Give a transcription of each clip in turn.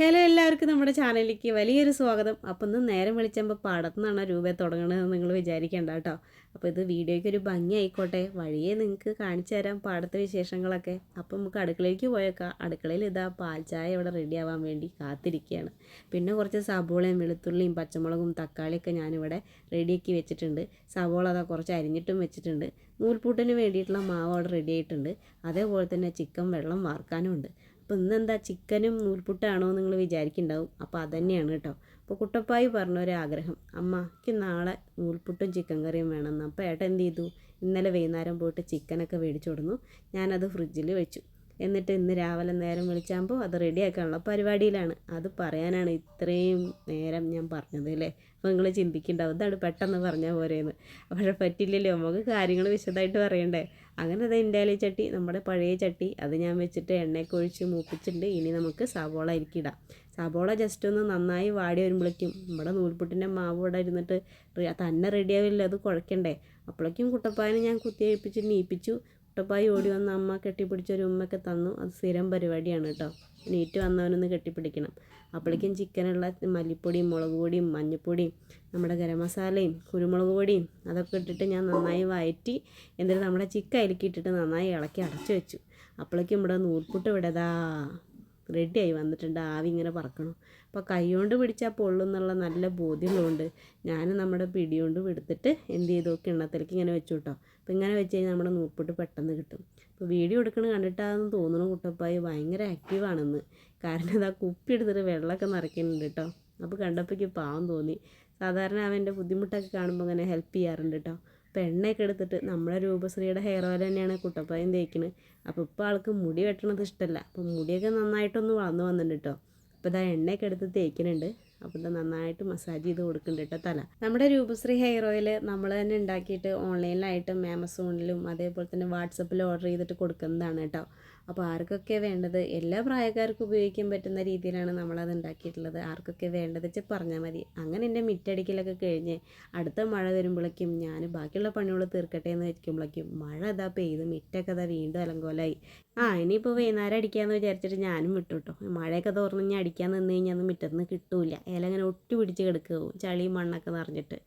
Hello എല്ലാവർക്കും നമ്മുടെ ചാനലിലേക്ക് വലിയൊരു സ്വാഗതം. അപ്പം ഇന്ന് നേരം വിളിച്ചപ്പോൾ പാടത്തു നിന്നാണ് രൂപ തുടങ്ങണതെന്ന് നിങ്ങൾ വിചാരിക്കേണ്ട കേട്ടോ. അപ്പോൾ ഇത് വീഡിയോയ്ക്ക് ഒരു ഭംഗി ആയിക്കോട്ടെ വഴിയെ നിങ്ങൾക്ക് കാണിച്ചു തരാം പാടത്തെ വിശേഷങ്ങളൊക്കെ. അപ്പം നമുക്ക് അടുക്കളയിലേക്ക് പോയേക്കാം. അടുക്കളയിൽ ഇതാ പാൽ ചായ ഇവിടെ റെഡിയാവാൻ വേണ്ടി കാത്തിരിക്കുകയാണ്. പിന്നെ കുറച്ച് സബോളയും വെളുത്തുള്ളിയും പച്ചമുളകും തക്കാളിയൊക്കെ ഞാനിവിടെ റെഡിയാക്കി വെച്ചിട്ടുണ്ട്. സബോള അതാ കുറച്ച് അരിഞ്ഞിട്ടും വെച്ചിട്ടുണ്ട്. നൂൽപൂട്ടിന് വേണ്ടിയിട്ടുള്ള മാവ് അവിടെ റെഡി ആയിട്ടുണ്ട്. അതേപോലെ തന്നെ ചിക്കൻ വെള്ളം വാർക്കാനും ഉണ്ട് അപ്പോൾ ഇന്നെന്താ ചിക്കനും നൂൽപുട്ടാണോ നിങ്ങൾ വിചാരിക്കുന്നുണ്ടാവും അപ്പോൾ അതന്നെയാണ് കേട്ടോ അപ്പോൾ കുട്ടപ്പായി പറഞ്ഞൊരാഗ്രഹം അമ്മയ്ക്ക് നാളെ നൂൽപുട്ടും ചിക്കൻ കറിയും വേണമെന്ന് അപ്പോൾ ഏട്ടൻ എന്ത് ചെയ്തു? ഇന്നലെ വൈകുന്നേരം പോയിട്ട് ചിക്കനൊക്കെ മേടിച്ചു കൊടുന്നു. ഞാനത് ഫ്രിഡ്ജിൽ വെച്ചു. എന്നിട്ട് ഇന്ന് രാവിലെ നേരം വിളിച്ചാകുമ്പോൾ അത് റെഡിയാക്കാനുള്ള പരിപാടിയിലാണ്. അത് പറയാനാണ് ഇത്രയും നേരം ഞാൻ പറഞ്ഞത് അല്ലേ? അപ്പോൾ നിങ്ങൾ ചിന്തിക്കുന്നുണ്ടാവും ഇതാണ് പെട്ടെന്ന് പറഞ്ഞാൽ പോരേന്ന്. പക്ഷേ പറ്റില്ലല്ലോ. നമുക്ക് കാര്യങ്ങൾ വിശദമായിട്ട് പറയണ്ടേ? അങ്ങനെ അത് ഇൻഡാലി ചട്ടി നമ്മുടെ പഴയ ചട്ടി അത് ഞാൻ വെച്ചിട്ട് എണ്ണയൊക്കെ ഒഴിച്ച് മൂപ്പിച്ചിട്ടുണ്ട്. ഇനി നമുക്ക് സവോള ഇരിക്കിടാം സവോള ജസ്റ്റ് ഒന്ന് നന്നായി വാടി വരുമ്പോഴേക്കും നമ്മുടെ നൂൽപുട്ടിന്റെ മാവ് ഇവിടെ ഇരുന്നിട്ട് തന്നെ റെഡിയാവില്ല അത് കുഴക്കണ്ടേ? അപ്പോഴേക്കും കുട്ടപ്പായനെ ഞാൻ കുത്തി കഴിപ്പിച്ച് നീപ്പിച്ചു. കുട്ടപ്പായി ഓടി വന്ന അമ്മ കെട്ടിപ്പിടിച്ചൊരു ഉമ്മയ്ക്ക് തന്നു. അത് സ്ഥിരം പരിപാടിയാണ് കേട്ടോ. നീറ്റ് വന്നവനൊന്ന് കെട്ടിപ്പിടിക്കണം. അപ്പോഴേക്കും ചിക്കനുള്ള മല്ലിപ്പൊടിയും മുളക് പൊടിയും മഞ്ഞൾപ്പൊടിയും നമ്മുടെ ഗരം മസാലയും കുരുമുളക് പൊടിയും അതൊക്കെ ഇട്ടിട്ട് ഞാൻ നന്നായി വയറ്റി എന്നിട്ട് നമ്മുടെ ചിക്ക അതിലേക്ക് നന്നായി ഇളക്കി അടച്ചു വെച്ചു. അപ്പോഴേക്കും ഇവിടെ നൂൽപുട്ട് വിടതാ റെഡിയായി വന്നിട്ടുണ്ട്. ആവി ഇങ്ങനെ പറക്കണം. അപ്പോൾ കൈകൊണ്ട് പിടിച്ചാൽ പൊള്ളുന്നുള്ള നല്ല ബോധ്യമുണ്ട് ഞാൻ നമ്മുടെ പിടി കൊണ്ട് എടുത്തിട്ട് എന്ത് ചെയ്തു? കിണ്ണത്തിലേക്ക് ഇങ്ങനെ വെച്ചു കേട്ടോ അപ്പോൾ ഇങ്ങനെ വെച്ച് കഴിഞ്ഞാൽ നമ്മുടെ നൂപ്പിട്ട് പെട്ടെന്ന് കിട്ടും. അപ്പോൾ വീഡിയോ എടുക്കണ കണ്ടിട്ടാന്ന് തോന്നുന്നു കുട്ടപ്പായി ഭയങ്കര ആക്റ്റീവാണെന്ന് കാരണം ഇതാ കുപ്പി എടുത്തിട്ട് വെള്ളമൊക്കെ നിറയ്ക്കുന്നുണ്ട് കേട്ടോ അപ്പോൾ കണ്ടപ്പോഴേക്ക് പാവം തോന്നി. സാധാരണ അവന്റെ ബുദ്ധിമുട്ടൊക്കെ കാണുമ്പോൾ അങ്ങനെ ഹെൽപ്പ് ചെയ്യാറുണ്ട് കേട്ടോ അപ്പോൾ എണ്ണയൊക്കെ എടുത്തിട്ട് നമ്മുടെ രൂപശ്രീയുടെ ഹെയർ ഓയിൽ തന്നെയാണ് കുട്ടപ്പായും തേക്കുന്നത് അപ്പോൾ ഇപ്പോൾ ആൾക്ക് മുടി വെട്ടണത് ഇഷ്ടമല്ല അപ്പോൾ മുടിയൊക്കെ നന്നായിട്ടൊന്ന് വളർന്നു വന്നിട്ടുണ്ട് കേട്ടോ അപ്പോൾ ഇതാ എണ്ണയൊക്കെ എടുത്ത് തേക്കുന്നുണ്ട്. അപ്പോൾ ഇത് നന്നായിട്ട് മസാജ് ചെയ്ത് കൊടുക്കുന്നുണ്ട് കേട്ടോ തല. നമ്മുടെ രൂപശ്രീ ഹെയർ ഓയിൽ നമ്മൾ തന്നെ ഉണ്ടാക്കിയിട്ട് ഓൺലൈനിലായിട്ടും ആമസോണിലും അതേപോലെ തന്നെ വാട്സപ്പിൽ ഓർഡർ ചെയ്തിട്ട് കൊടുക്കുന്നതാണ് കേട്ടോ. അപ്പോൾ ആർക്കൊക്കെ വേണ്ടത്? എല്ലാ പ്രായക്കാർക്കും ഉപയോഗിക്കാൻ പറ്റുന്ന രീതിയിലാണ് നമ്മളത് ഉണ്ടാക്കിയിട്ടുള്ളത്. ആർക്കൊക്കെ വേണ്ടത് വെച്ചാൽ പറഞ്ഞാൽ മതി. അങ്ങനെ എന്റെ മിറ്റടിക്കലൊക്കെ കഴിഞ്ഞ് അടുത്ത മഴ വരുമ്പോഴേക്കും ഞാൻ ബാക്കിയുള്ള പണികൾ തീർക്കട്ടെ എന്ന് വെക്കുമ്പോഴേക്കും മഴ അതാ പെയ്ത് മിറ്റൊക്കെ അതാ വീണ്ടും അലങ്കോലായി. ആ ഇനിയിപ്പോൾ വൈകുന്നേരം അടിക്കാമെന്ന് വിചാരിച്ചിട്ട് ഞാനും വിട്ടു കേട്ടോ മഴയൊക്കെ തോർന്ന് ഞാൻ അടിക്കാൻ നിന്ന് കഴിഞ്ഞാൽ ഒന്നും മിറ്റത്തുനിന്ന് കിട്ടൂല ഇല അങ്ങനെ ഒട്ടി പിടിച്ച് കിടക്കുകയും ചളിയും മണ്ണൊക്കെ നിറഞ്ഞിട്ട്.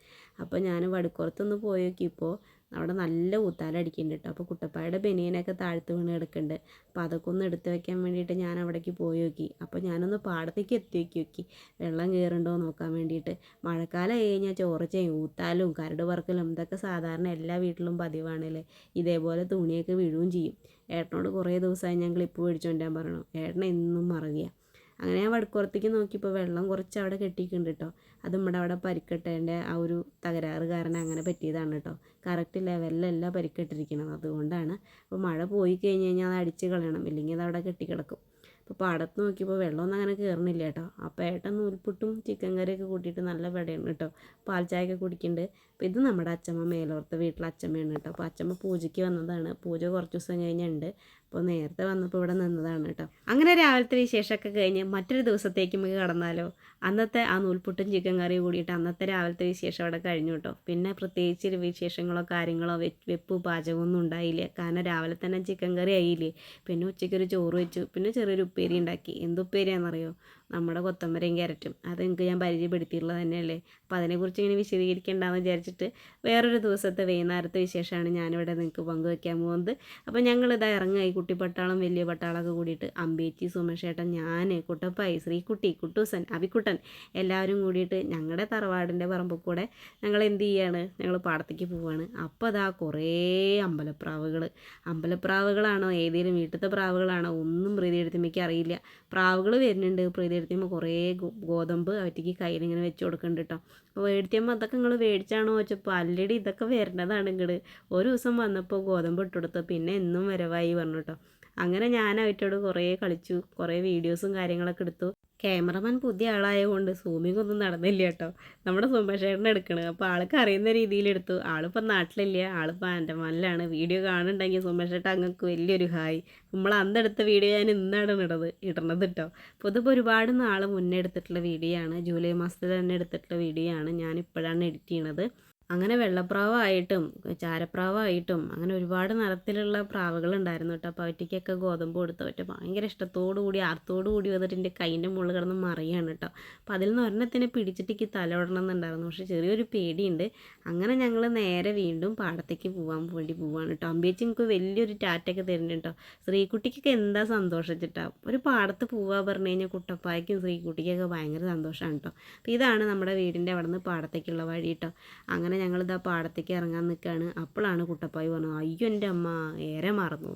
അപ്പോൾ ഞാൻ വടുക്കുറത്തൊന്ന് പോയി നോക്കിയപ്പോൾ അവിടെ നല്ല ഊത്താലടിക്കുന്നുണ്ട് കേട്ടോ അപ്പോൾ കുട്ടപ്പായുടെ ബനിയനൊക്കെ താഴ്ത്ത് വീണ് കിടക്കുന്നുണ്ട്. അപ്പോൾ അതൊക്കെ ഒന്ന് എടുത്ത് വെക്കാൻ വേണ്ടിയിട്ട് ഞാൻ അവിടേക്ക് പോയി നോക്കി. അപ്പോൾ ഞാനൊന്ന് പാടത്തേക്ക് എത്തി നോക്കി നോക്കി. വെള്ളം കയറുണ്ടോ നോക്കാൻ വേണ്ടിയിട്ട്. മഴക്കാലം കഴിഞ്ഞാൽ ചോറച്ചയും ഊത്താലും കരട് പറക്കലും ഇതൊക്കെ സാധാരണ എല്ലാ വീട്ടിലും പതിവാണല്ലേ ഇതേപോലെ തുണിയൊക്കെ വീഴുകയും ചെയ്യും. ഏട്ടനോട് കുറേ ദിവസമായി ഞാൻ ക്ലിപ്പ് മേടിച്ചുകൊണ്ടാൻ പറഞ്ഞു. ഏട്ടൻ എന്നും മറവിയാണ് അങ്ങനെ ഞാൻ വടക്കുറത്തേക്ക് നോക്കിയപ്പോൾ വെള്ളം കുറച്ച് അവിടെ കെട്ടിയിട്ടുണ്ട് കേട്ടോ അത് നമ്മുടെ അവിടെ പരിക്കെട്ടേന്റെ ആ ഒരു തകരാറ് കാരണം അങ്ങനെ പറ്റിയതാണ് കേട്ടോ കറക്റ്റ് ലെവലിലല്ല പരിക്കെട്ടിരിക്കണം അതുകൊണ്ടാണ് അപ്പോൾ മഴ പോയി കഴിഞ്ഞ് കഴിഞ്ഞാൽ അത് അടിച്ച് കളയണം. ഇല്ലെങ്കിൽ അത് അവിടെ കെട്ടിക്കിടക്കും. അപ്പോൾ പാടത്ത് നോക്കിയപ്പോൾ വെള്ളമൊന്നും അങ്ങനെ കയറുന്നില്ല കേട്ടോ അപ്പോൾ ഏട്ടൻ നൂൽപുട്ടും ചിക്കൻ കറിയൊക്കെ കൂട്ടിയിട്ട് നല്ല വെടയാണ് കേട്ടോ പാൽ ചായയൊക്കെ കുടിക്കുന്നുണ്ട് അപ്പോൾ ഇത് നമ്മുടെ അച്ചമ്മ മേലോർത്ത വീട്ടിലെ അച്ചമ്മയാണ് കേട്ടോ അപ്പോൾ അച്ചമ്മ പൂജയ്ക്ക് വന്നതാണ്. പൂജ കുറച്ച് ദിവസം കഴിഞ്ഞുണ്ട്. അപ്പോൾ നേരത്തെ വന്നപ്പോൾ ഇവിടെ നിന്നതാണ് കേട്ടോ. അങ്ങനെ രാവിലത്തെ വിശേഷമൊക്കെ കഴിഞ്ഞ് മറ്റൊരു ദിവസത്തേക്ക് നമുക്ക് കടന്നാലോ? അന്നത്തെ ആ നൂൽപുട്ടും ചിക്കൻ കറിയും കൂടിയിട്ട് അന്നത്തെ രാവിലത്തെ വിശേഷം അവിടെ കഴിഞ്ഞു കേട്ടോ. പിന്നെ പ്രത്യേകിച്ച് വിശേഷങ്ങളോ കാര്യങ്ങളോ വെപ്പ് പാചകമൊന്നും ഉണ്ടായില്ല. കാരണം രാവിലെ തന്നെ ചിക്കൻ കറി ആയില്ലേ? പിന്നെ ഉച്ചയ്ക്കൊരു ചോറ് വെച്ചു. പിന്നെ ചെറിയൊരു ഉപ്പേരി ഉണ്ടാക്കി. എന്തുപ്പേരിയാണെന്നറിയോ? നമ്മുടെ കൊത്തമ്പരയും ക്യാരറ്റും. അത് നിങ്ങൾക്ക് ഞാൻ പരിചയപ്പെടുത്തിയിട്ടുള്ളത് തന്നെയല്ലേ. അപ്പോൾ അതിനെക്കുറിച്ച് ഇങ്ങനെ വിശദീകരിക്കേണ്ടെന്ന് വിചാരിച്ചിട്ട് വേറൊരു ദിവസത്തെ വൈകുന്നേരത്തെ വിശേഷമാണ് ഞാനിവിടെ നിങ്ങൾക്ക് പങ്കുവയ്ക്കാൻ പോകുന്നത്. അപ്പോൾ ഞങ്ങളിതാ ഇറങ്ങായി കുട്ടി പട്ടാളം വലിയ പട്ടാളമൊക്കെ കൂടിയിട്ട് അമ്പേച്ചി സുമേഷേട്ടൻ ഞാൻ കുട്ടപ്പായി ശ്രീകുട്ടി കുട്ടൂസൻ അബിക്കുട്ടൻ എല്ലാവരും കൂടിയിട്ട് ഞങ്ങളുടെ തറവാടിന്റെ പറമ്പിൽ കൂടെ ഞങ്ങൾ എന്ത് ചെയ്യാണ്? ഞങ്ങൾ പാടത്തേക്ക് പോവാണ്. അപ്പോൾ അതാ കുറേ അമ്പലപ്രാവുകൾ അമ്പലപ്രാവുകളാണോ? ഏതെങ്കിലും വീട്ടിലത്തെ പ്രാവുകളാണോ? ഒന്നും പ്രീതി എനിക്ക് അറിയില്ല. പ്രാവുകൾ വരുന്നുണ്ട്. പ്രീതിയെടുത്തുമ്പോൾ കുറേ ഗോതമ്പ് അവറ്റയ്ക്ക് കയ്യിലിങ്ങനെ വെച്ച് കൊടുക്കുന്നുണ്ട് കേട്ടോ അപ്പോൾ മേടിച്ചപ്പോൾ അതൊക്കെ നിങ്ങൾ മേടിച്ചാണോ വെച്ചപ്പോൾ ആൾറെഡി ഇതൊക്കെ വരേണ്ടതാണ് ഇങ്ങോട്ട് ഒരു ദിവസം വന്നപ്പോൾ ഗോതമ്പ് ഇട്ടുകൊടുത്തു പിന്നെ എന്നും വരവായി പറഞ്ഞു കേട്ടോ അങ്ങനെ അവറ്റോട് കുറേ കളിച്ചു കുറേ വീഡിയോസും കാര്യങ്ങളൊക്കെ എടുത്തു. ക്യാമറമാൻ പുതിയ ആളായതുകൊണ്ട് സൂമിങ് ഒന്നും നടന്നില്ല കേട്ടോ. നമ്മുടെ സുമേഷേട്ടനെ എടുക്കണത് അപ്പോൾ ആൾക്ക് അറിയുന്ന രീതിയിൽ എടുത്തു. ആളിപ്പോൾ നാട്ടിലില്ല. ആളിപ്പോൾ ആൻഡമാനിലാണ്. വീഡിയോ കാണുന്നുണ്ടെങ്കിൽ സുമേഷേട്ട അങ്ങക്ക് വലിയൊരു ഹായ്. നമ്മൾ അന്നെടുത്ത വീഡിയോ ഞാൻ ഇന്നാണ് ഇടത് ഇടണത് കേട്ടോ അപ്പോൾ ഇതിപ്പോൾ ഒരുപാട് നാൾ മുന്നേ എടുത്തിട്ടുള്ള വീഡിയോ ആണ് ജൂലൈ മാസത്തിൽ തന്നെ എടുത്തിട്ടുള്ള വീഡിയോ ആണ് ഞാനിപ്പോഴാണ് എഡിറ്റ് ചെയ്യണത്. അങ്ങനെ വെള്ളപ്രാവായിട്ടും ചാരപ്രാവായിട്ടും അങ്ങനെ ഒരുപാട് നിറത്തിലുള്ള പ്രാവുകൾ ഉണ്ടായിരുന്നു കേട്ടോ. അപ്പോൾ അവറ്റയ്ക്കൊക്കെ ഗോതമ്പ് കൊടുത്ത് അവറ്റ ഭയങ്കര ഇഷ്ടത്തോടു കൂടി ആർത്തോടു കൂടി വന്നിട്ട് എന്റെ കൈന്റെ മുകളിൽ കിടന്ന് മറിയാണ് കേട്ടോ. അപ്പോൾ അതിൽ നിന്ന് ഒരെണ്ണത്തിനെ പിടിച്ചിട്ടേക്ക് തലവിടണം എന്നുണ്ടായിരുന്നു. പക്ഷേ ചെറിയൊരു പേടിയുണ്ട്. അങ്ങനെ ഞങ്ങൾ നേരെ വീണ്ടും പാടത്തേക്ക് പോകാൻ വേണ്ടി പോവാണ് കേട്ടോ. അമ്പേച്ചി എനിക്ക് വലിയൊരു ടാറ്റൊക്കെ തരുന്നുണ്ട് കേട്ടോ. ശ്രീകുട്ടിക്കൊക്കെ എന്താ സന്തോഷിച്ചിട്ടാ ഒരു പാടത്ത് പോവാ പറഞ്ഞു കഴിഞ്ഞാൽ കുട്ടപ്പായ്ക്കും ശ്രീകുട്ടിക്കൊക്കെ ഭയങ്കര സന്തോഷമാണ് കേട്ടോ. അപ്പോൾ ഇതാണ് നമ്മുടെ വീടിന്റെ അവിടെ നിന്ന് പാടത്തേക്കുള്ള വഴി കേട്ടോ. അങ്ങനെ ഞങ്ങളിതാ പാടത്തേക്ക് ഇറങ്ങാൻ നിൽക്കുകയാണ് അപ്പോഴാണ് കുട്ടപ്പായി പറഞ്ഞത് അയ്യോ എന്റെ അമ്മ ഏറെ മറന്നു.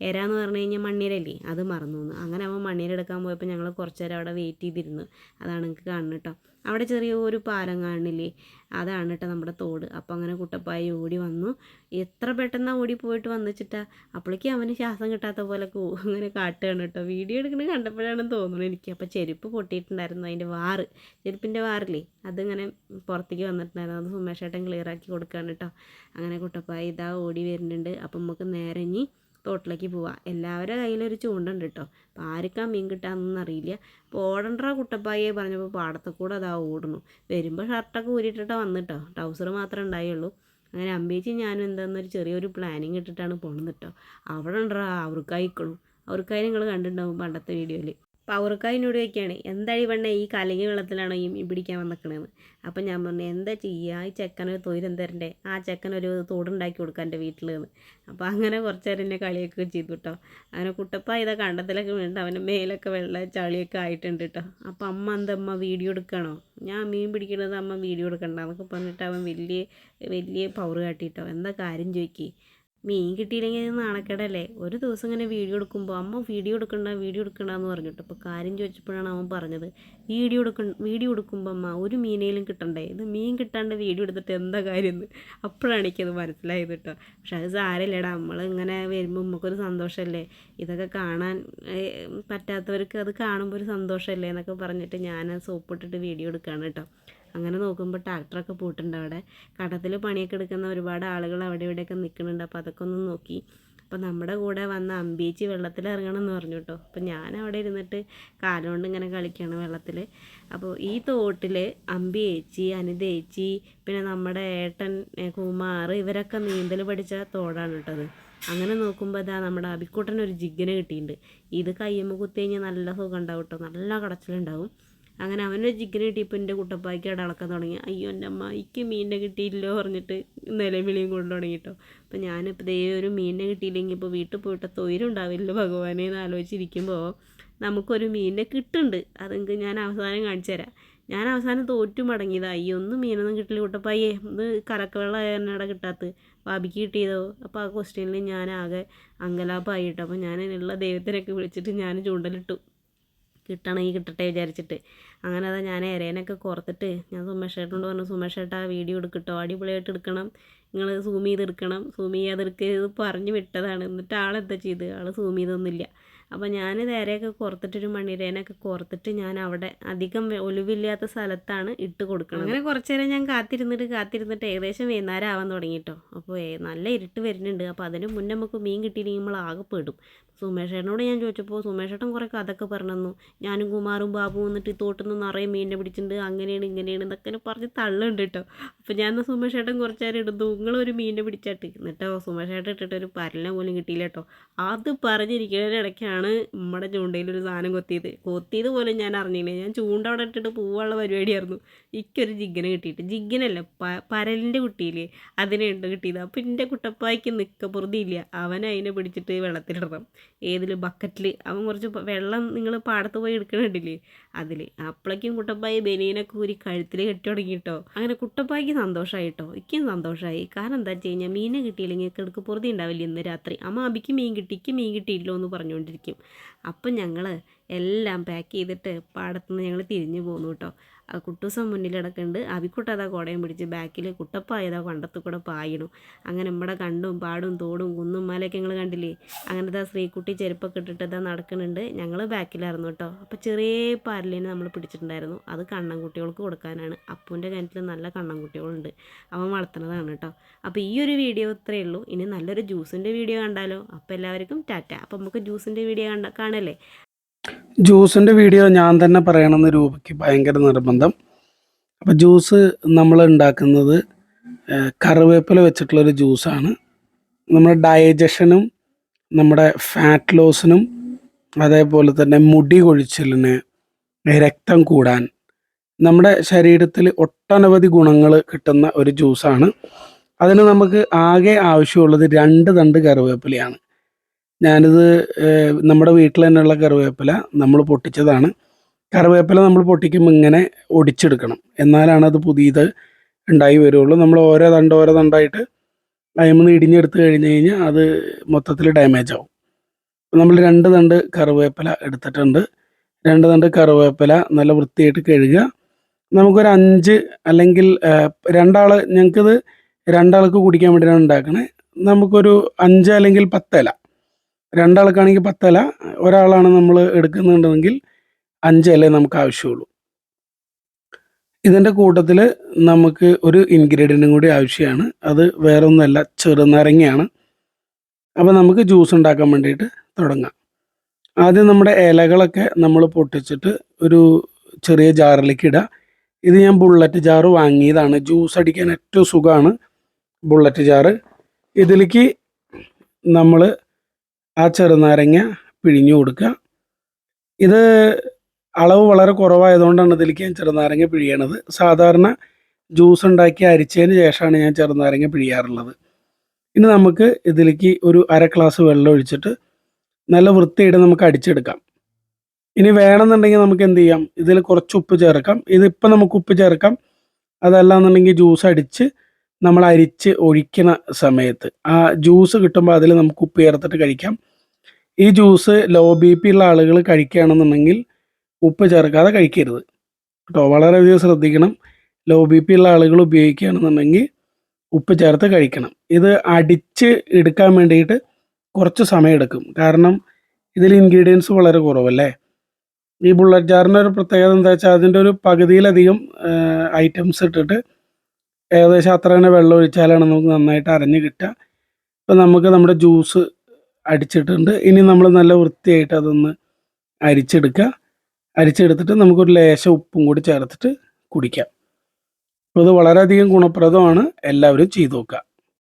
എന്ന് എര എന്ന് പറഞ്ഞു കഴിഞ്ഞാൽ മണ്ണീരല്ലേ? അത് മറന്നു എന്ന് അങ്ങനെ അവൻ മണ്ണീര എടുക്കാൻ പോയപ്പോൾ ഞങ്ങൾ കുറച്ച് നേരം അവിടെ വെയിറ്റ് ചെയ്തിരുന്നു. അതാണ് എനിക്ക് കാണുന്നത് കേട്ടോ. അവിടെ ചെറിയൊരു പാലം കാണില്ലേ? അതാണ് കേട്ടോ നമ്മുടെ തോട്. അപ്പോൾ അങ്ങനെ കുട്ടപ്പായി ഓടി വന്നു. എത്ര പെട്ടെന്ന് ഓടി പോയിട്ട് വന്നിച്ചിട്ടാ അപ്പോഴേക്കും അവന് ശ്വാസം കിട്ടാത്ത പോലെ അങ്ങനെ കാട്ടുകയാണ് കേട്ടോ. വീഡിയോ എടുക്കുന്നത് കണ്ടപ്പോഴാണെന്ന് തോന്നുന്നു എനിക്ക്. അപ്പോൾ ചെരുപ്പ് പൊട്ടിയിട്ടുണ്ടായിരുന്നു അതിന്റെ വാറ്. ചെരുപ്പിന്റെ വാറില്ലേ? അതിങ്ങനെ പുറത്തേക്ക് വന്നിട്ടുണ്ടായിരുന്നു. അത് സുമേഷേട്ടൻ ക്ലിയർ ആക്കി കൊടുക്കുകയാണ് കേട്ടോ. അങ്ങനെ കുട്ടപ്പായി ഇതാ ഓടി വരുന്നുണ്ട്. അപ്പം നമുക്ക് നേരെ ഇനി തോട്ടിലേക്ക് പോവുക എല്ലാവരുടെ കയ്യിലൊരു ചൂണ്ടുണ്ട് കേട്ടോ അപ്പോൾ ആർക്കാ മീൻ കിട്ടാമെന്നൊന്നും അറിയില്ല. അപ്പോൾ ഓടണ്ട കുട്ടപ്പായെ പറഞ്ഞപ്പോൾ പാടത്തെ കൂടെ അതാ ഓടുന്നു. വരുമ്പോൾ ഷർട്ടൊക്കെ ഊരിയിട്ടിട്ടാ വന്നിട്ടോ ട്രൗസർ മാത്രമേ ഉണ്ടായുള്ളൂ. അങ്ങനെ അമ്പേച്ചി ഞാനും എന്താണെന്നൊരു ചെറിയൊരു പ്ലാനിങ് ഇട്ടിട്ടാണ് പോണത് കേട്ടോ അവിടെ ഉണ്ടാ അവർക്കായിക്കണു അവർക്കായി നിങ്ങൾ കണ്ടിട്ടുണ്ടാവും പണ്ടത്തെ വീഡിയോയിൽ അപ്പോൾ അവർക്കായി എന്നോട് ചോദിക്കുകയാണ് എന്തായി പെണ്ണേ ഈ കലങ്ങി വെള്ളത്തിലാണോ ഈ പിടിക്കാൻ വന്നിക്കണേന്ന് അപ്പം ഞാൻ പറഞ്ഞു എന്താ ചെയ്യുക ഈ ചെക്കനൊരു തൊയിരം തരണ്ടേ? ആ ചെക്കനൊരു തോടുണ്ടാക്കി കൊടുക്കുക എന്റെ വീട്ടിൽ നിന്ന് അപ്പോൾ അങ്ങനെ കുറച്ച് നേരം എന്നെ കളിയൊക്കെ ചെയ്തു കേട്ടോ അങ്ങനെ കുട്ടപ്പ ഇതാ കണ്ടത്തിലൊക്കെ വീണിട്ട് അവന്റെ മേലൊക്കെ വെള്ള ചളിയൊക്കെ ആയിട്ടുണ്ട് കേട്ടോ അപ്പോൾ അമ്മ എന്താ അമ്മ വീഡിയോ എടുക്കണോ? ഞാൻ മീൻ പിടിക്കണത് അമ്മ വീഡിയോ എടുക്കണ്ട എന്നൊക്കെ പറഞ്ഞിട്ട് അവൻ വലിയ വലിയ പവർ കാട്ടിട്ടോ. എന്താ കാര്യം ചോദിക്കി? മീൻ കിട്ടിയില്ലെങ്കിൽ ഇത് നാണക്കേടല്ലേ? ഒരു ദിവസം ഇങ്ങനെ വീഡിയോ എടുക്കുമ്പോൾ അമ്മ വീഡിയോ എടുക്കണ്ട വീഡിയോ എടുക്കണ്ടെന്ന് പറഞ്ഞിട്ട് അപ്പോൾ കാര്യം ചോദിച്ചപ്പോഴാണ് അവൻ പറഞ്ഞത് വീഡിയോ എടുക്ക വീഡിയോ എടുക്കുമ്പോൾ അമ്മ ഒരു മീനേലും കിട്ടണ്ടേ? ഇത് മീൻ കിട്ടാണ്ട് വീഡിയോ എടുത്തിട്ട് എന്താ കാര്യം എന്ന് അപ്പോഴാണ് എനിക്കത് മനസ്സിലായത് കേട്ടോ പക്ഷെ അത് സാരമില്ലടാ നമ്മൾ ഇങ്ങനെ വരുമ്പോൾ നമുക്കൊരു സന്തോഷമല്ലേ ഇതൊക്കെ കാണാൻ പറ്റാത്തവർക്ക് അത് കാണുമ്പോൾ ഒരു സന്തോഷമല്ലേ എന്നൊക്കെ പറഞ്ഞിട്ട് ഞാൻ സോപ്പിട്ടിട്ട് വീഡിയോ എടുക്കുകയാണ് കേട്ടോ അങ്ങനെ നോക്കുമ്പോൾ ട്രാക്ടറൊക്കെ പോയിട്ടുണ്ട് അവിടെ. കടത്തിൽ പണിയൊക്കെ എടുക്കുന്ന ഒരുപാട് ആളുകൾ അവിടെ ഇവിടെയൊക്കെ നിൽക്കുന്നുണ്ട്. അപ്പോൾ അതൊക്കെ ഒന്ന് നോക്കി. അപ്പോൾ നമ്മുടെ കൂടെ വന്ന അമ്പീച്ചി വെള്ളത്തിൽ ഇറങ്ങണം എന്ന് പറഞ്ഞു കേട്ടോ. അപ്പോൾ ഞാൻ അവിടെ ഇരുന്നിട്ട് കാലുകൊണ്ട് ഇങ്ങനെ കളിക്കുകയാണ് വെള്ളത്തിൽ അപ്പോൾ ഈ തോട്ടിൽ അമ്പി ഏച്ചി അനിത ഏച്ചി പിന്നെ നമ്മുടെ ഏട്ടൻ കുമാർ ഇവരൊക്കെ നീന്തൽ പഠിച്ച തോടാണ് കേട്ടത് അങ്ങനെ നോക്കുമ്പോൾ ഇതാ നമ്മുടെ അബിക്കുട്ടൻ ഒരു ജിഗ്ഗിനെ കിട്ടിയിട്ടുണ്ട്. ഇത് കയ്യമ്മ കുത്തി കഴിഞ്ഞാൽ നല്ല സുഖം ഉണ്ടാവും കേട്ടോ. നല്ല കടച്ചിലുണ്ടാവും. അങ്ങനെ അവനൊരു ചിക്കൻ കിട്ടിയപ്പോൾ എന്റെ കുട്ടപ്പായ്ക്ക് അവിടെ അളക്കാൻ തുടങ്ങി. അയ്യോ എന്റെ അമ്മ എനിക്ക് മീനിനെ കിട്ടിയില്ലോ പറഞ്ഞിട്ട് നിലവിളിയും കൊണ്ട് തുടങ്ങി കേട്ടോ അപ്പോൾ ഞാനിപ്പോൾ ദേ ഒരു മീനിനെ കിട്ടിയില്ലെങ്കിൽ ഇപ്പോൾ വീട്ടിൽ പോയിട്ട് തൊയിലുണ്ടാവില്ല ഭഗവാനെ എന്ന് ആലോചിച്ചിരിക്കുമ്പോൾ നമുക്കൊരു മീനിനെ കിട്ടുന്നുണ്ട്. അതെനിക്ക് ഞാൻ അവസാനം കാണിച്ചു തരാം. ഞാൻ അവസാനം തോറ്റു മടങ്ങിയതാ. അയ്യോ ഒന്നും മീനൊന്നും കിട്ടില്ല കുട്ടപ്പായേ. ഒന്ന് കറക്കവെള്ളം എന്നട കിട്ടാത്ത ബാബിക്ക് കിട്ടിയതോ? അപ്പോൾ ആ ക്വസ്റ്റ്യനിൽ ഞാൻ ആകെ അങ്കലാപ്പായി കേട്ടോ. അപ്പോൾ ഞാൻ ഉള്ള ദൈവത്തിനൊക്കെ വിളിച്ചിട്ട് ഞാൻ ചൂണ്ടലിട്ടു. കിട്ടണമെങ്കിൽ കിട്ടട്ടെ വിചാരിച്ചിട്ട്. അങ്ങനെ അതാ ഞാൻ എരേനൊക്കെ കുറത്തിട്ട് ഞാൻ സുമേഷേട്ടനോട് പറഞ്ഞു സുമേഷേട്ടാ വീഡിയോ എടുക്കട്ടോ അടിപൊളിയായിട്ട് എടുക്കണം. നിങ്ങൾ സൂം ചെയ്ത് എടുക്കണം സൂം ചെയ്യാതെ എടുക്കരുത് പറഞ്ഞ് വിട്ടതാണ്. എന്നിട്ട് ആളെന്താ ചെയ്ത്? ആൾ സൂം ചെയ്തൊന്നുമില്ല. അപ്പോൾ ഞാൻ നേരെയൊക്കെ കുറത്തിട്ടൊരു മണിരേനൊക്കെ കുറത്തിട്ട് ഞാൻ അവിടെ അധികം ഒലിവില്ലാത്ത സ്ഥലത്താണ് ഇട്ട് കൊടുക്കണം അങ്ങനെ കുറച്ച് നേരം ഞാൻ കാത്തിരുന്നിട്ട് കാത്തിരുന്നിട്ട് ഏകദേശം വൈകുന്നേരം ആവാൻ തുടങ്ങിയിട്ടോ അപ്പോൾ നല്ല ഇരുട്ട് വരുന്നുണ്ട്. അപ്പോൾ അതിന് മുന്നേ നമുക്ക് മീൻ കിട്ടിയില്ലെങ്കിൽ നമ്മൾ ആകെ പെടും. സുമേഷേട്ടനോട് ഞാൻ ചോദിച്ചപ്പോൾ സുമേഷേട്ടൻ കുറേ കഥയൊക്കെ പറഞ്ഞു ഞാനും കുമാറും ബാബു വന്നിട്ട് തോട്ടിൽ നിന്ന് നിറയെ മീനിനെ പിടിച്ചിട്ടുണ്ട്. അങ്ങനെയാണ് ഇങ്ങനെയാണ് എന്നൊക്കെ പറഞ്ഞ് തള്ളുണ്ട് കേട്ടോ. അപ്പോൾ ഞാൻ എന്നാൽ സുമേഷേട്ടൻ കുറച്ച് നേരം ഇടുന്നു നിങ്ങളൊരു മീനിനെ പിടിച്ചാട്ട് എന്നിട്ടോ? സുമേഷേട്ടൻ ഇട്ടിട്ട് ഒരു പരലിനെ പോലും കിട്ടിയില്ല കേട്ടോ. അത് പറഞ്ഞിരിക്കുന്നതിനിടയ്ക്കാണ് നമ്മുടെ ചൂണ്ടയിൽ ഒരു സാധനം കൊത്തിയത്. കൊത്തിയത് പോലും ഞാൻ അറിഞ്ഞില്ല. ഞാൻ ചൂണ്ട അവിടെ ഇട്ടിട്ട് പോവാനുള്ള പരിപാടിയായിരുന്നു. എനിക്കൊരു ജിഗ്ഗന കിട്ടിയിട്ട്. ജിഗ്ഗനല്ല പ പരലിന്റെ കുട്ടിയില്ലേ? അതിനെ ഉണ്ട് കിട്ടിയത്. അപ്പോൾ എന്റെ കുട്ടപ്പായ്ക്ക് നിൽക്ക പൊറുതിയില്ല അവൻ അതിനെ പിടിച്ചിട്ട് വെള്ളത്തിലിടണം. ഏതിൽ ബക്കറ്റിൽ അവൻ കുറച്ച് വെള്ളം നിങ്ങൾ പാടത്ത് പോയി എടുക്കണില്ലേ അതിൽ അപ്പോഴേക്കും കുട്ടപ്പായി ബനീനൊക്കെ ഊരി കഴുത്തിൽ കെട്ടി തുടങ്ങിയിട്ടോ അങ്ങനെ കുട്ടപ്പായിക്ക് സന്തോഷമായി കേട്ടോ ഇക്കും സന്തോഷമായി കാരണം എന്താ വെച്ച് കഴിഞ്ഞാൽ മീനെ കിട്ടിയില്ലെങ്കിൽ കിടക്ക് പൊറുതി ഉണ്ടാവില്ല ഇന്ന് രാത്രി? അമ്മ അബിക്ക് മീൻ കിട്ടി ഇക്ക് മീൻ കിട്ടിയില്ലോ എന്ന് പറഞ്ഞുകൊണ്ടിരിക്കും അപ്പം ഞങ്ങൾ എല്ലാം പാക്ക് ചെയ്തിട്ട് പാടത്തുനിന്ന് ഞങ്ങൾ തിരിഞ്ഞു പോന്നു കേട്ടോ ആ കുട്ടൂസം മുന്നിൽ കിടക്കുന്നുണ്ട് അവിക്കുട്ട അതാ കുടയും പിടിച്ച് ബാക്കിൽ കുട്ടപ്പായതാ കണ്ടത്തു കൂടെ പായണു. അങ്ങനെ നമ്മുടെ കണ്ടും പാടും തോടും കുന്നും മലയൊക്കെ ഞങ്ങൾ കണ്ടില്ലേ? അങ്ങനത്തെ ശ്രീകുട്ടി ചെരുപ്പൊക്കെ ഇട്ടിട്ട് ഇതാ നടക്കുന്നുണ്ട് ഞങ്ങൾ ബാക്കിലായിരുന്നു കേട്ടോ അപ്പോൾ ചെറിയ പാരലിനെ നമ്മൾ പിടിച്ചിട്ടുണ്ടായിരുന്നു. അത് കണ്ണൻ കുട്ടികൾക്ക് കൊടുക്കാനാണ്. അപ്പൂന്റെ കിണറ്റിൽ നല്ല കണ്ണൻ കുട്ടികളുണ്ട് അവൻ വളർത്തുന്നതാണ് കേട്ടോ അപ്പോൾ ഈ ഒരു വീഡിയോ ഇത്രയേ ഉള്ളൂ. ഇനി നല്ലൊരു ജ്യൂസിന്റെ വീഡിയോ കണ്ടാലോ. അപ്പോൾ എല്ലാവർക്കും ടാറ്റ. അപ്പോൾ നമുക്ക് ജ്യൂസിന്റെ വീഡിയോ കണ്ട കാണല്ലേ? ജ്യൂസിന്റെ വീഡിയോ ഞാൻ തന്നെ പറയണമെന്ന് രൂപയ്ക്ക് ഭയങ്കര നിർബന്ധം. അപ്പോൾ ജ്യൂസ് നമ്മൾ ഉണ്ടാക്കുന്നത് കറിവേപ്പില വെച്ചിട്ടുള്ളൊരു ജ്യൂസാണ്. നമ്മുടെ ഡയജഷനും നമ്മുടെ ഫാറ്റ് ലോസിനും അതേപോലെ തന്നെ മുടി കൊഴിച്ചിലിന് രക്തം കൂടാൻ നമ്മുടെ ശരീരത്തിൽ ഒട്ടനവധി ഗുണങ്ങൾ കിട്ടുന്ന ഒരു ജ്യൂസാണ്. അതിന് നമുക്ക് ആകെ ആവശ്യമുള്ളത് രണ്ട് തണ്ട് കറിവേപ്പിലയാണ്. ഞാനിത് നമ്മുടെ വീട്ടിൽ തന്നെയുള്ള കറിവേപ്പില നമ്മൾ പൊട്ടിച്ചതാണ്. കറിവേപ്പില നമ്മൾ പൊട്ടിക്കുമ്പോൾ ഇങ്ങനെ ഒടിച്ചെടുക്കണം. എന്നാലാണ് അത് പുതിയത് ഉണ്ടായി വരുള്ളൂ. നമ്മൾ ഓരോ തണ്ട് ഓരോ തണ്ടായിട്ട് അയമെന്ന് ഇടിഞ്ഞെടുത്ത് കഴിഞ്ഞ് കഴിഞ്ഞാൽ അത് മൊത്തത്തിൽ ഡാമേജ് ആവും. നമ്മൾ രണ്ട് തണ്ട് കറിവേപ്പില എടുത്തിട്ടുണ്ട്. രണ്ട് തണ്ട് കറിവേപ്പില നല്ല വൃത്തിയായിട്ട് കഴുകുക. നമുക്കൊരു അഞ്ച് അല്ലെങ്കിൽ രണ്ടാൾ ഞങ്ങൾക്കിത് രണ്ടാൾക്ക് കുടിക്കാൻ വേണ്ടിയിട്ടാണ് ഉണ്ടാക്കണേ. നമുക്കൊരു അഞ്ച് അല്ലെങ്കിൽ പത്തില രണ്ടാൾക്കാണെങ്കിൽ പത്തല ഒരാളാണ് നമ്മൾ എടുക്കുന്നുണ്ടെങ്കിൽ അഞ്ച് ഇല നമുക്ക് ആവശ്യമുള്ളൂ. ഇതിന്റെ കൂട്ടത്തിൽ നമുക്ക് ഒരു ഇൻഗ്രീഡിയന്റും കൂടി ആവശ്യമാണ്. അത് വേറെ ഒന്നുമല്ല ചെറുനാരങ്ങയാണ്. അപ്പോൾ നമുക്ക് ജ്യൂസ് ഉണ്ടാക്കാൻ വേണ്ടിയിട്ട് തുടങ്ങാം. ആദ്യം നമ്മുടെ ഇലകളൊക്കെ നമ്മൾ പൊട്ടിച്ചിട്ട് ഒരു ചെറിയ ജാറിലേക്ക് ഇടുക. ഇത് ഞാൻ ബുള്ളറ്റ് ജാറ് വാങ്ങിയതാണ്. ജ്യൂസ് അടിക്കാൻ ഏറ്റവും സുഖമാണ് ബുള്ളറ്റ് ജാറ്. ഇതിലേക്ക് നമ്മൾ ആ ചെറുനാരങ്ങ പിഴിഞ്ഞു കൊടുക്കുക ഇത് അളവ് വളരെ കുറവായതുകൊണ്ടാണ് ഇതിലേക്ക് ഞാൻ ചെറുനാരങ്ങ പിഴിയണത്. സാധാരണ ജ്യൂസ് ഉണ്ടാക്കി അരിച്ചതിന് ശേഷമാണ് ഞാൻ ചെറുനാരങ്ങ പിഴിയാറുള്ളത്. ഇനി നമുക്ക് ഇതിലേക്ക് ഒരു അര ഗ്ലാസ് വെള്ളം ഒഴിച്ചിട്ട് നല്ല വൃത്തിയായിട്ട് നമുക്ക് അടിച്ചെടുക്കാം. ഇനി വേണമെന്നുണ്ടെങ്കിൽ നമുക്ക് എന്ത് ചെയ്യാം? ഇതിൽ കുറച്ച് ഉപ്പ് ചേർക്കാം. ഇതിപ്പോൾ നമുക്ക് ഉപ്പ് ചേർക്കാം. അതല്ല എന്നുണ്ടെങ്കിൽ ജ്യൂസ് അടിച്ച് നമ്മൾ അരിച്ച് ഒഴിക്കുന്ന സമയത്ത്. ആ ജ്യൂസ് കിട്ടുമ്പോൾ അതിൽ നമുക്ക് ഉപ്പ് ചേർത്തിട്ട് കഴിക്കാം. ഈ ജ്യൂസ് ലോ ബി പി ഉള്ള ആളുകൾ കഴിക്കുകയാണെന്നുണ്ടെങ്കിൽ ഉപ്പ് ചേർക്കാതെ കഴിക്കരുത്. കേട്ടോ വളരെയധികം ശ്രദ്ധിക്കണം. ലോ ബി പി ഉള്ള ആളുകൾ ഉപയോഗിക്കുകയാണെന്നുണ്ടെങ്കിൽ ഉപ്പ് ചേർത്ത് കഴിക്കണം. ഇത് അടിച്ച് എടുക്കാൻ വേണ്ടിയിട്ട് കുറച്ച് സമയം എടുക്കും കാരണം ഇതിൽ ഇൻഗ്രീഡിയൻസ് വളരെ കുറവല്ലേ? ഈ ബുള്ളറ്റ് ജാറിന്റെ ഒരു പ്രത്യേകത എന്താ വെച്ചാൽ അതിന്റെ ഒരു പകുതിയിലധികം ഐറ്റംസ് ഇട്ടിട്ട് ഏകദേശം അത്ര തന്നെ വെള്ളം ഒഴിച്ചാലാണ് നമുക്ക് നന്നായിട്ട് അരഞ്ഞ് കിട്ടുക. ഇപ്പം നമുക്ക് നമ്മുടെ ജ്യൂസ് അടിച്ചിട്ടുണ്ട്. ഇനി നമ്മൾ നല്ല വൃത്തിയായിട്ട് അതൊന്ന് അരിച്ചെടുക്കുക അരിച്ചെടുത്തിട്ട് നമുക്കൊരു ലേശം ഉപ്പും കൂടി ചേർത്തിട്ട് കുടിക്കാം. അപ്പോൾ ഇത് വളരെയധികം ഗുണപ്രദമാണ്. എല്ലാവരും ചെയ്തു നോക്കുക